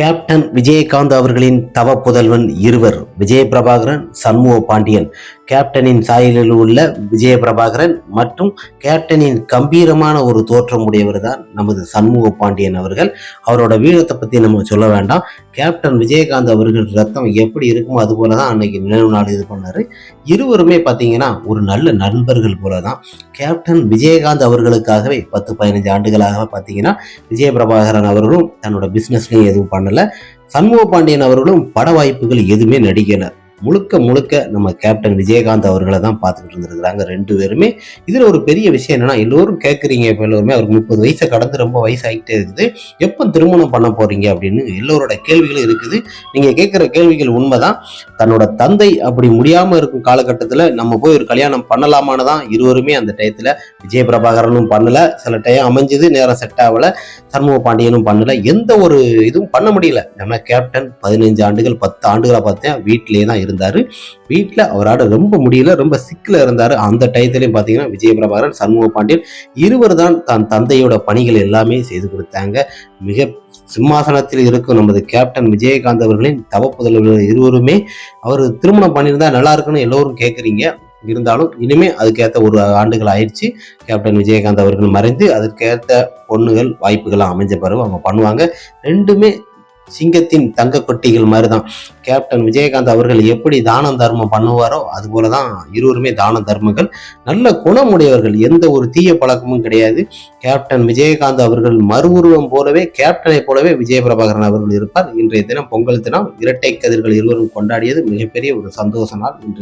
Captain Vijayakanth அவர்களின் தவ புதல்வன் இருவர் விஜய பிரபாகரன் சண்முக பாண்டியன் கேப்டனின் சாயலில் உள்ள விஜய பிரபாகரன் மற்றும் கேப்டனின் கம்பீரமான ஒரு தோற்றம் உடையவர் தான் நமது சண்முக பாண்டியன் அவர்கள். அவரோட வீரத்தை பற்றி நம்ம சொல்ல வேண்டாம். கேப்டன் விஜயகாந்த் அவர்கள் ரத்தம் எப்படி இருக்குமோ அது போல தான் அன்னைக்கு நினைவு நாள் இது பண்ணார். இருவருமே பார்த்தீங்கன்னா ஒரு நல்ல நண்பர்கள் போல தான் கேப்டன் விஜயகாந்த் அவர்களுக்காகவே பத்து பதினஞ்சு ஆண்டுகளாக பார்த்தீங்கன்னா விஜய பிரபாகரன் அவர்களும் தன்னோட பிஸ்னஸ்லையும் எதுவும் பண்ணலை. சண்முக பாண்டியன் அவர்களும் பட வாய்ப்புகள் எதுவுமே நடிக்கலை. முழுக்க முழுக்க நம்ம கேப்டன் விஜயகாந்த் அவர்களை தான் பார்த்துக்கிட்டு இருந்திருக்கிறாங்க ரெண்டு பேருமே. இதில் ஒரு பெரிய விஷயம் என்னன்னா எல்லோரும் கேட்குறீங்க இப்போ எல்லோருமே அவருக்கு முப்பது வயசை கடந்து ரொம்ப வயசாகிட்டே இருக்குது. எப்போ திருமணம் பண்ண போறீங்க அப்படின்னு எல்லோரோட கேள்விகளும் இருக்குது. நீங்கள் கேட்குற கேள்விகள் உண்மைதான். தன்னோட தந்தை அப்படி முடியாமல் இருக்கும் காலகட்டத்தில் நம்ம போய் ஒரு கல்யாணம் பண்ணலாமான்னு தான் இருவருமே அந்த டயத்தில் விஜய பிரபாகரனும் பண்ணல. சில டைம் அமைஞ்சது நேரம் செட் ஆகல. சண்முக பாண்டியனும் பண்ணல. எந்த ஒரு இதுவும் பண்ண முடியல. நம்ம கேப்டன் பதினஞ்சு ஆண்டுகள் பத்து ஆண்டுகளாக பார்த்தேன். வீட்டிலேயே தான் இருந்தார். வீட்டில் அவரால் ரொம்ப முடியல ரொம்ப சிக்கில் இருந்தார். அந்த டயத்துலையும் பார்த்தீங்கன்னா விஜயபிரபாகரன் சண்முக பாண்டியன் இருவர் தான் தன் தந்தையோட பணிகள் எல்லாமே செய்து கொடுத்தாங்க. மிக சிம்மாசனத்தில் இருக்கும் நமது கேப்டன் விஜயகாந்த் அவர்களின் தவப்புதல்வர்கள் இருவருமே அவர் திருமணம் பண்ணியிருந்தா நல்லா இருக்குன்னு எல்லோரும் கேட்குறீங்க இருந்தாலும் இனிமே அதுக்கேற்ற ஒரு ஆண்டுகள் ஆயிடுச்சு. கேப்டன் விஜயகாந்த் அவர்கள் மறைந்து அதற்கேற்ற பொண்ணுகள் வாய்ப்புகள் அமைஞ்ச பிறகு அவங்க பண்ணுவாங்க. ரெண்டுமே சிங்கத்தின் தங்க கொட்டிகள் மாதிரி தான் கேப்டன் விஜயகாந்த் அவர்கள் எப்படி தானம் தர்மம் பண்ணுவாரோ அது போல தான் இருவருமே தான தர்மங்கள். நல்ல குணமுடையவர்கள் எந்த ஒரு தீய பழக்கமும் கிடையாது. கேப்டன் விஜயகாந்த் அவர்கள் மறுவுருவம் உருவம் போலவே கேப்டனை போலவே விஜய பிரபாகரன் அவர்கள் இருப்பார். இன்றைய தினம் பொங்கல் தினம் இரட்டை கதிர்கள் இருவரும் கொண்டாடியது மிகப்பெரிய ஒரு சந்தோஷ நாள் இன்றைய